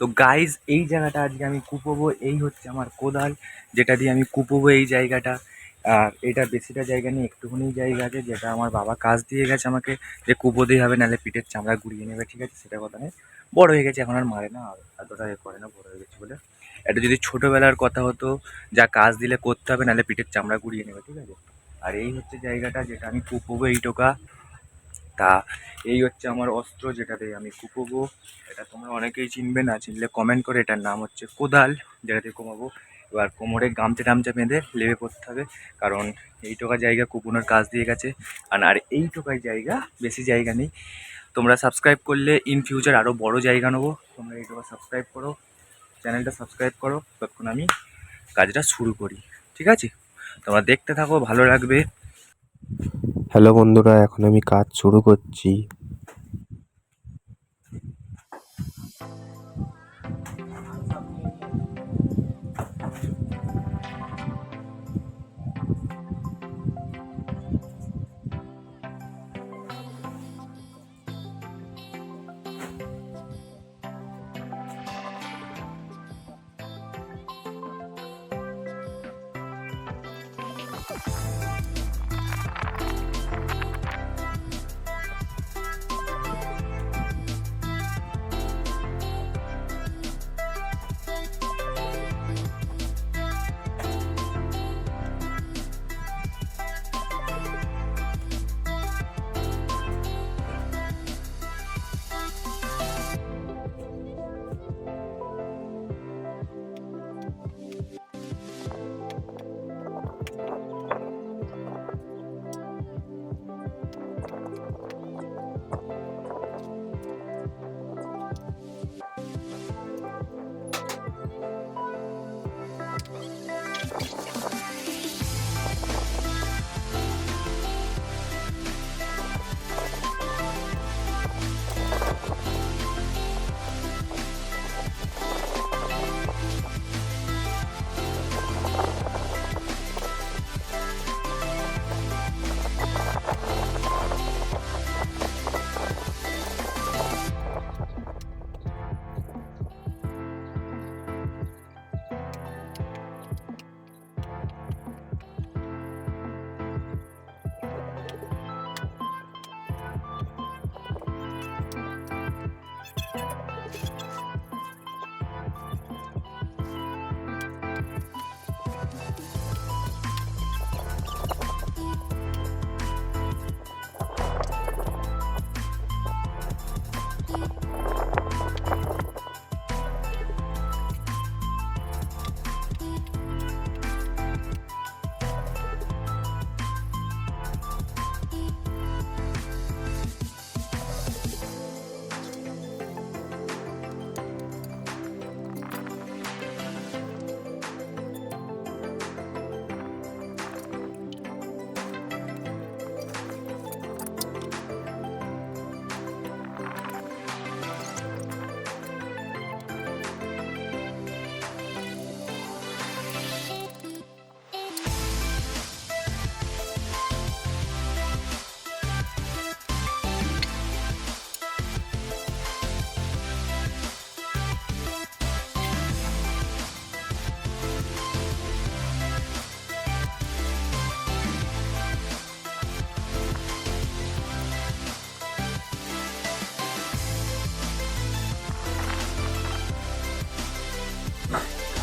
তো গাইজ এই জায়গাটা আজকে আমি কুপোবো, এই হচ্ছে আমার কোদাল, যেটা দিয়ে আমি কুপোবো এই জায়গাটা। আর এটা বেশিটা জায়গা নেই, একটুখানি জায়গা আছে, যেটা আমার বাবা কাজ দিয়ে গেছে আমাকে যে কুপোতেই হবে, নাহলে পিঠের চামড়া গুড়িয়ে নেবে, ঠিক আছে? সেটা কথা নেই বড় হয়ে গেছে, এখন আর মারে না, আর এতটা এ করে না, বড় হয়ে গেছে বলে। এটা যদি ছোটোবেলার কথা হতো, যা কাজ দিলে করতে হবে, নাহলে পিঠের চামড়া গুড়িয়ে নেবে, ঠিক আছে? আর এই হচ্ছে জায়গাটা, যেটা আমি কুপোবো এই টোকা তা এই হচ্ছে আমার অস্ত্র যেটা দিয়ে আমি কুপোবো। এটা তোমরা অনেকেই চিনবে না, চিনলে কমেন্ট করে। এটার নাম হচ্ছে কোদাল, যেটা দিয়ে কমাবো। এবার কোমরে গামছা টামছা বেঁধে লেবে পড়তে হবে, কারণ এই টোকা জায়গা কুপোনোর কাজ দিয়ে গেছে। আর আর এই টোকায় জায়গা, বেশি জায়গা নেই। তোমরা সাবস্ক্রাইব করলে ইন ফিউচার আরও বড় জায়গা নেব। তোমরা এই টোকা সাবস্ক্রাইব করো চ্যানেলটা সাবস্ক্রাইব করো তখন আমি কাজটা শুরু করি। ঠিক আছে? তোমরা দেখতে থাকো, ভালো লাগবে। হ্যালো বন্ধুরা এখন আমি কাজ শুরু করছি। গাইজ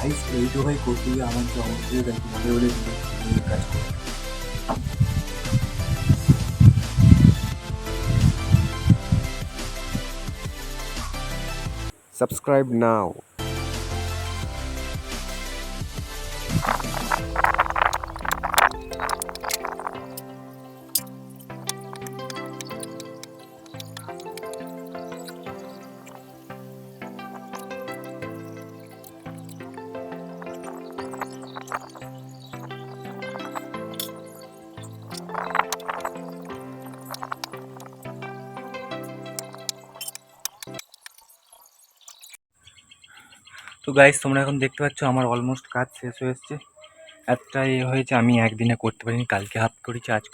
এই টোকাই করতে গিয়ে আমার যে অবশ্যই দেখি বলে বলে এই কাজ করো। সাবস্ক্রাইব নাও গাইজ তোমরা এখন দেখতে পাচ্ছ আমার অলমোস্ট কাজ শেষ হয়ে একটা এ হয়েছে, আমি একদিনে করতে পারিনি, কালকে হাফ করেছি, আজ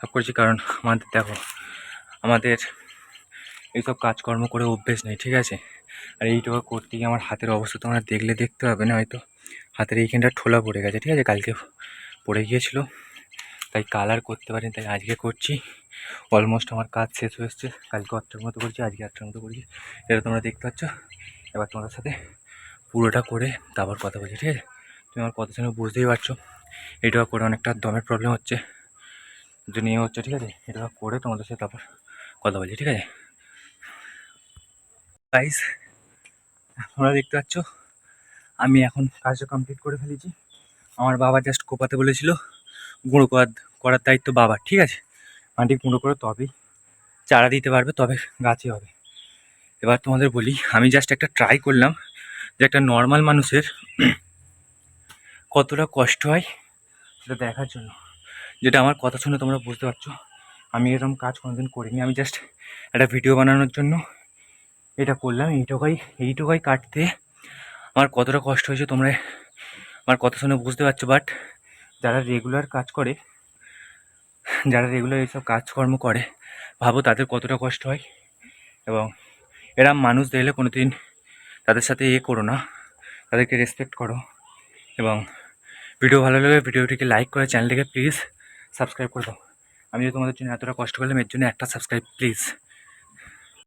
হাফ করেছি, কারণ আমাদের দেখো, আমাদের এইসব কাজকর্ম করে অভ্যেস নেই, ঠিক আছে? আর এইটুকু করতে গিয়ে আমার হাতের অবস্থা তোমরা দেখলে দেখতে পাবে না, হয়তো হাতের এইখানটা ঠোলা পড়ে গেছে, ঠিক আছে? কালকে পড়ে গিয়েছিল, তাই কালার করতে পারিনি, তাই আজকে করছি। অলমোস্ট আমার কাজ শেষ হয়ে কালকে আটটার মতো করছি, আজকে আটটার মতো করছি, এটা তোমরা দেখতে পাচ্ছ। এবার তোমাদের সাথে পুরোটা করে তারপর কথা বলছি, ঠিক আছে? তুমি আমার কথা শুনে বুঝতেই পারছ। এটা করে অনেকটা দমের প্রবলেম হচ্ছে। যে নিয়ে হচ্ছে, ঠিক আছে? এটা করে তোমাদের সাথে তারপর কথা বলছি, ঠিক আছে? গাইস তোমরা দেখতে পাচ্ছ, আমি এখন কাজটা কমপ্লিট করে ফেলেছি। আমার বাবা জাস্ট কোপাতে বলেছিল, গুঁড়ো করার করার দায়িত্ব বাবার ঠিক আছে? মাটি গুঁড়ো করে তবেই চারা দিতে পারবে, তবে গাছই হবে। এবার তোমাদের বলি, আমি জাস্ট একটা ট্রাই করলাম। যে একটা নর্মাল মানুষের কতটা কষ্ট হয় সেটা দেখার জন্য। যেটা আমার কথা শুনে তোমরা বুঝতে পারছ। আমি এরকম কাজ কোনোদিন করিনি। আমি জাস্ট একটা ভিডিও বানানোর জন্য এটা করলাম। এইটুকাই এইটুকাই কাটতে আমার কতটা কষ্ট হয়েছে তোমরা আমার কথা শুনে বুঝতে পারছ। বাট যারা রেগুলার কাজ করে, যারা রেগুলার এইসব কাজকর্ম করে, ভাবো তাদের কতটা কষ্ট হয়। এবং এরম মানুষ দেখলে কোনো দিন তাদের সাথে ইয়ে করো না। তাদেরকে রেসপেক্ট করো এবং ভিডিও ভালো লাগলে ভিডিওটিকে লাইক করে চ্যানেলটিকে প্লিজ সাবস্ক্রাইব করে দাও। আমি তোমাদের জন্য এতটা কষ্ট করলাম, এর জন্য একটা সাবস্ক্রাইব প্লিজ